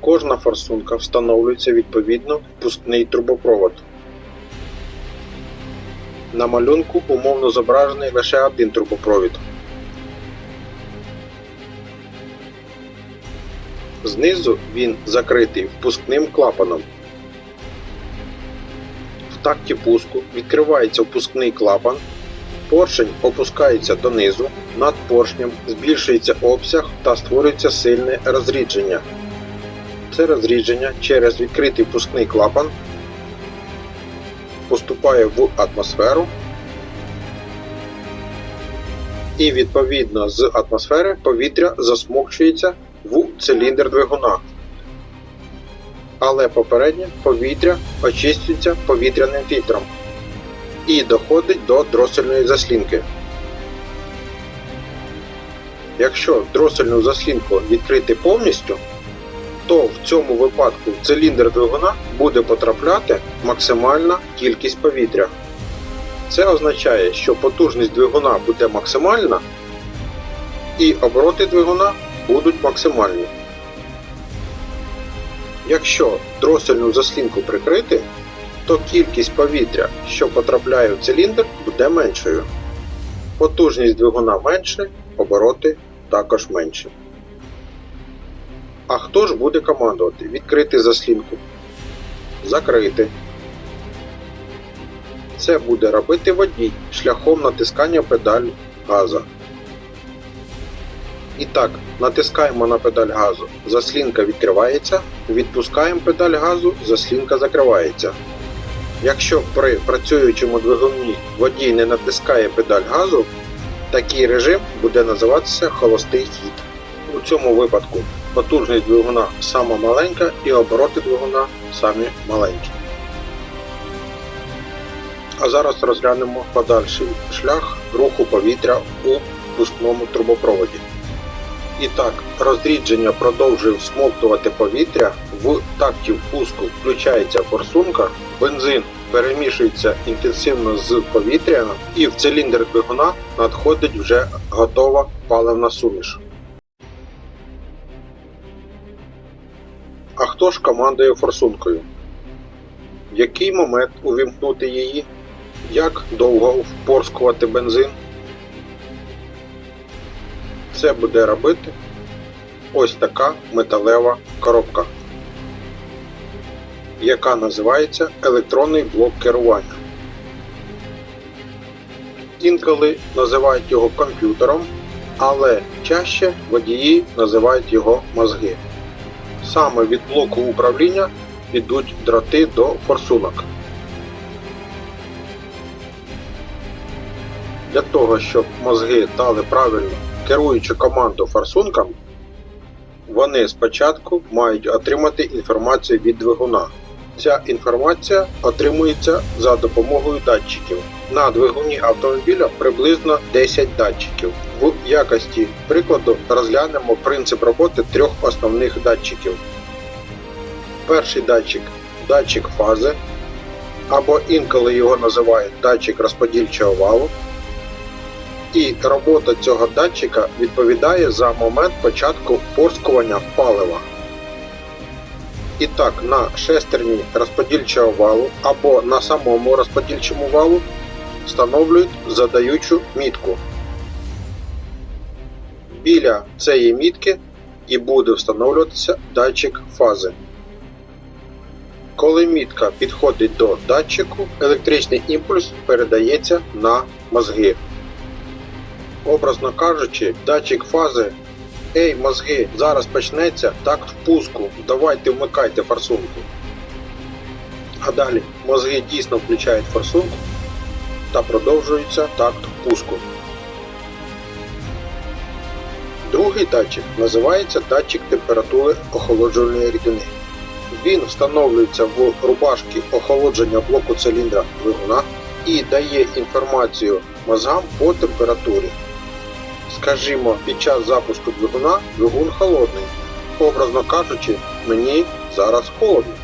Кожна форсунка встановлюється відповідно в впускний трубопровод. На малюнку умовно зображений лише один трубопровід. Знизу він закритий впускним клапаном. В такті пуску відкривається впускний клапан, поршень опускається донизу, над поршнем збільшується обсяг та створюється сильне розрідження. Це розрідження через відкритий впускний клапан поступає в атмосферу і відповідно з атмосфери повітря засмокчується в циліндр двигуна. Але попереднє повітря очистюється повітряним фільтром і доходить до дросельної заслінки. Якщо дросельну заслінку відкрити повністю, то в цьому випадку в циліндр двигуна буде потрапляти максимальна кількість повітря. Це означає, що потужність двигуна буде максимальна і обороти двигуна будуть максимальні. Якщо дросельну заслінку прикрити, то кількість повітря, що потрапляє в циліндр, буде меншою. Потужність двигуна менше, обороти також менші. А хто ж буде командувати? Відкрити заслінку. Закрити. Це буде робити водій шляхом натискання педаль газа. І так, натискаємо на педаль газу, заслінка відкривається, відпускаємо педаль газу, заслінка закривається. Якщо при працюючому двигуні водій не натискає педаль газу, такий режим буде називатися холостий хід. У цьому випадку потужність двигуна сама маленька і обороти двигуна самі маленькі. А зараз розглянемо подальший шлях руху повітря у впускному трубопроводі. І так, розрідження продовжує всмоктувати повітря, в такті впуску включається форсунка, бензин перемішується інтенсивно з повітряним і в циліндр двигуна надходить вже готова паливна суміш. А хто ж командує форсункою? В який момент увімкнути її? Як довго впорскувати бензин? Це буде робити ось така металева коробка, яка називається електронний блок керування. Інколи називають його комп'ютером, але чаще водії називають його мозги. Саме від блоку управління йдуть дроти до форсунок. Для того, щоб мозги дали правильно керуючу команду форсункам, вони спочатку мають отримати інформацію від двигуна. Ця інформація отримується за допомогою датчиків. На двигуні автомобіля приблизно 10 датчиків. В якості прикладу розглянемо принцип роботи трьох основних датчиків. Перший датчик датчик фази, або інколи його називають датчик розподільчого валу. І робота цього датчика відповідає за момент початку впорскування палива. І так, на шестерні розподільчого валу або на самому розподільчому валу встановлюють задаючу мітку. Біля цієї мітки і буде встановлюватися датчик фази. Коли мітка підходить до датчику, електричний імпульс передається на мозги. Образно кажучи, датчик фази Ей, мозги, зараз почнеться такт впуску, давайте вмикайте форсунку. А далі мозги дійсно включають форсунку та продовжується такт впуску. Другий датчик називається датчик температури охолоджувальної рідини. Він встановлюється в рубашці охолодження блоку циліндра двигуна і дає інформацію мозгам по температурі. Скажімо, під час запуску двигуна двигун холодний. Образно кажучи, мені зараз холодно.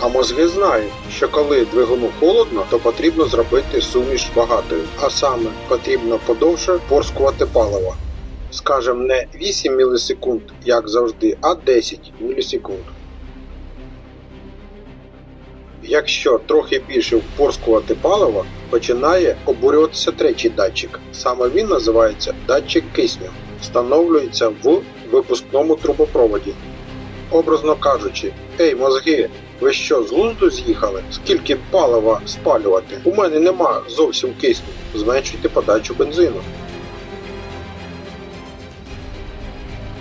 А мозги знають, що коли двигуну холодно, то потрібно зробити суміш багатою, а саме потрібно подовше порскувати паливо. Скажем, не 8 мілісекунд, як завжди, а 10 мілісекунд. Якщо трохи більше впорскувати паливо, починає обурюватися третій датчик. Саме він називається датчик кисню. Встановлюється в випускному трубопроводі. Образно кажучи, ей, мозги, ви що, з глузду з'їхали? Скільки палива спалювати? У мене нема зовсім кисню. Зменшуйте подачу бензину.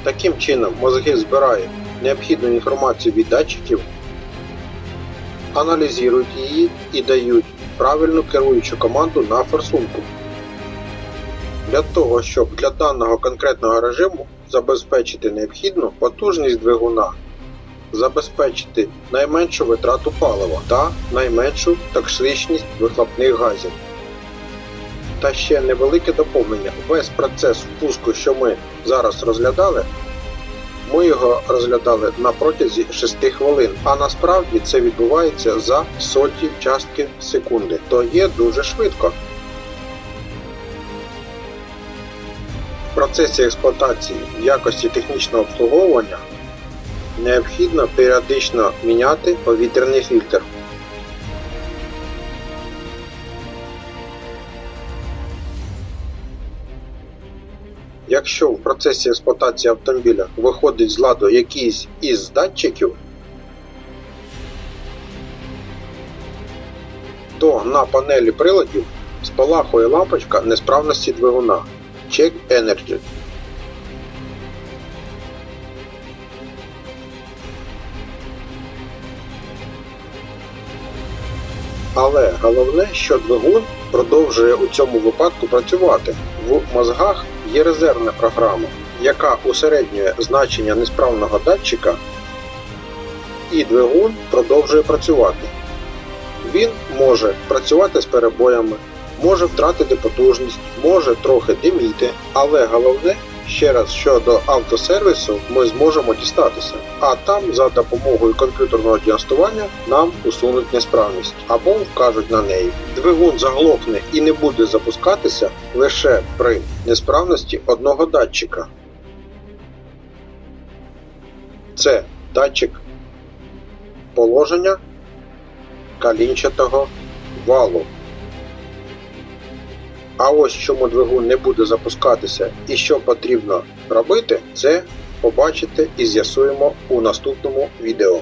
Таким чином мозги збирають необхідну інформацію від датчиків, аналізують її і дають правильну керуючу команду на форсунку. Для того, щоб для даного конкретного режиму забезпечити необхідну потужність двигуна, забезпечити найменшу витрату палива та найменшу токсичність вихлопних газів. Та ще невелике доповнення. Весь процес впуску, що ми зараз розглядали, ми його розглядали на протязі 6 хвилин, а насправді це відбувається за соті частки секунди, то є дуже швидко. В процесі експлуатації в якості технічного обслуговування необхідно періодично міняти повітряний фільтр. Якщо в процесі експлуатації автомобіля виходить з ладу якийсь із датчиків, то на панелі приладів спалахує лампочка несправності двигуна Check Energy. Але головне, що двигун продовжує у цьому випадку працювати. В мозгах є резервна програма, яка усереднює значення несправного датчика, і двигун продовжує працювати. Він може працювати з перебоями, може втратити потужність, може трохи диміти, але головне, ще раз щодо автосервісу ми зможемо дістатися, а там за допомогою комп'ютерного діагностування нам усунуть несправність або вкажуть на неї. Двигун заглохне і не буде запускатися лише при несправності одного датчика. Це датчик положення калінчатого валу. Ось чому двигун не буде запускатися і що потрібно робити, це побачите і з'ясуємо у наступному відео.